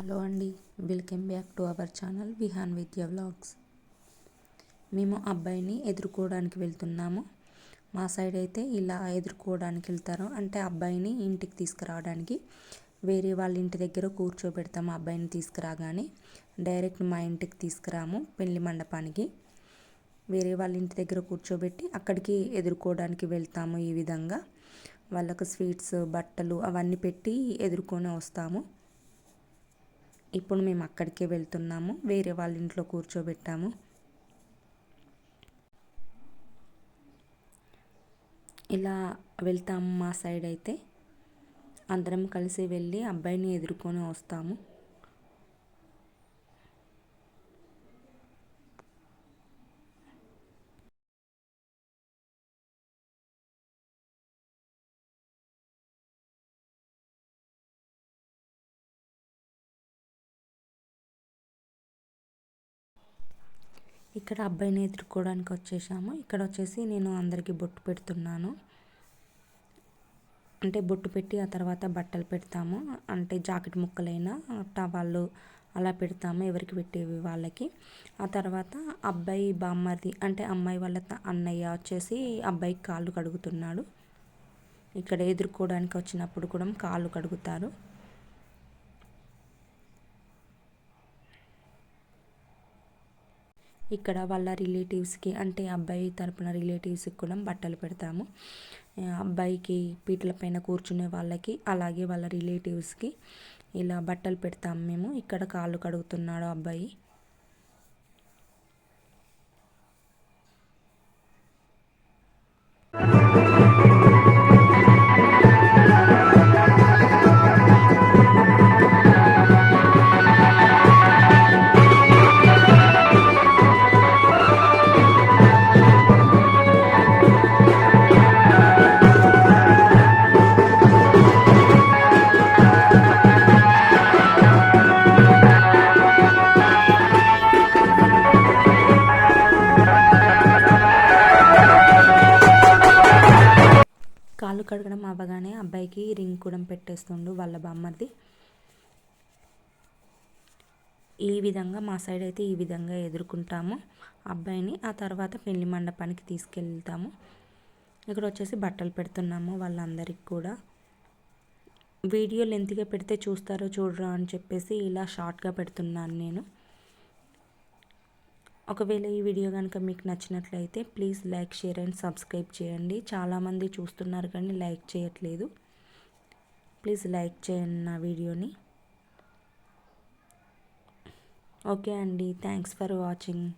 Hello అండి welcome back to our channel Vihaan Vidya vlogs. మేము అబ్బాయిని ఎదుర్కోవడానికి వెళ్తున్నాము. మా సైడ్ అయితే ఇలా ఎదుర్కోవడానికి వెళ్తారు. అంటే అబ్బాయిని ఇంటికి తీసుకురావడానికి. వేరే వాళ్ళ ఇంటి దగ్గర కూర్చోబెడతాము అబ్బాయిని తీసుకురాగానే. డైరెక్ట్ మా ఇంటికి తీసుకురాము పెళ్ళి మండపానికి. వేరే వాళ్ళ ఇంటి దగ్గర కూర్చోబెట్టి అక్కడికి ఎదుర్కోవడానికి వెళ్తాము ఈ విధంగా. వాళ్ళకు స్వీట్స్ బట్టలు అవన్నీ పెట్టి ఎదుర్కొని వస్తాము. ఇప్పుడు మేము అక్కడికే వెళ్తున్నాము. వేరే వాళ్ళ ఇంట్లో కూర్చోబెట్టాము. ఇలా వెళ్తాము మా సైడ్ అయితే. అందరం కలిసి వెళ్ళి అబ్బాయిని ఎదుర్కొని వస్తాము. ఇక్కడ అబ్బాయిని ఎదుర్కోవడానికి వచ్చేసాము. ఇక్కడ వచ్చేసి నేను అందరికీ బొట్టు పెడుతున్నాను. అంటే బొట్టు పెట్టి ఆ తర్వాత బట్టలు పెడతాము. అంటే జాకెట్ ముక్కలైనా టవాళ్ళు అలా పెడతాము ఎవరికి పెట్టేవి వాళ్ళకి. ఆ తర్వాత అబ్బాయి బామ్మది అంటే అమ్మాయి వాళ్ళ అన్నయ్య వచ్చేసి అబ్బాయికి కాళ్ళు కడుగుతున్నాడు. ఇక్కడ ఎదుర్కోవడానికి వచ్చినప్పుడు కూడా కాళ్ళు కడుగుతారు. ఇక్కడ వాళ్ళ రిలేటివ్స్కి అంటే అబ్బాయి తరపున రిలేటివ్స్కి కూడా బట్టలు పెడతాము. అబ్బాయికి పీటల పైన కూర్చునే వాళ్ళకి అలాగే వాళ్ళ రిలేటివ్స్కి ఇలా బట్టలు పెడతాము మేము. ఇక్కడ కాళ్ళు కడుగుతున్నాడు అబ్బాయి. కాళ్ళు కడగడం అవ్వగానే అబ్బాయికి రింగ్ కూడా పెట్టేస్తుండు వాళ్ళ బామ్మర్ది. ఈ విధంగా మా సైడ్ అయితే ఈ విధంగా ఎదుర్కొంటాము. అబ్బాయిని ఆ తర్వాత పెళ్ళి మండపానికి తీసుకెళ్తాము. ఇక్కడ వచ్చేసి బట్టలు పెడుతున్నాము వాళ్ళందరికి కూడా. వీడియో లెంత్గా పెడితే చూస్తారో చూడరా అని చెప్పేసి ఇలా షార్ట్గా పెడుతున్నాను నేను. ఒకవేళ ఈ వీడియో కనుక మీకు నచ్చినట్లయితే please like share and subscribe చేయండి. చాలామంది చూస్తున్నారు కానీ లైక్ చేయట్లేదు. ప్లీజ్ లైక్ చేయండి నా వీడియోని. ఓకే అండి. Thanks for watching.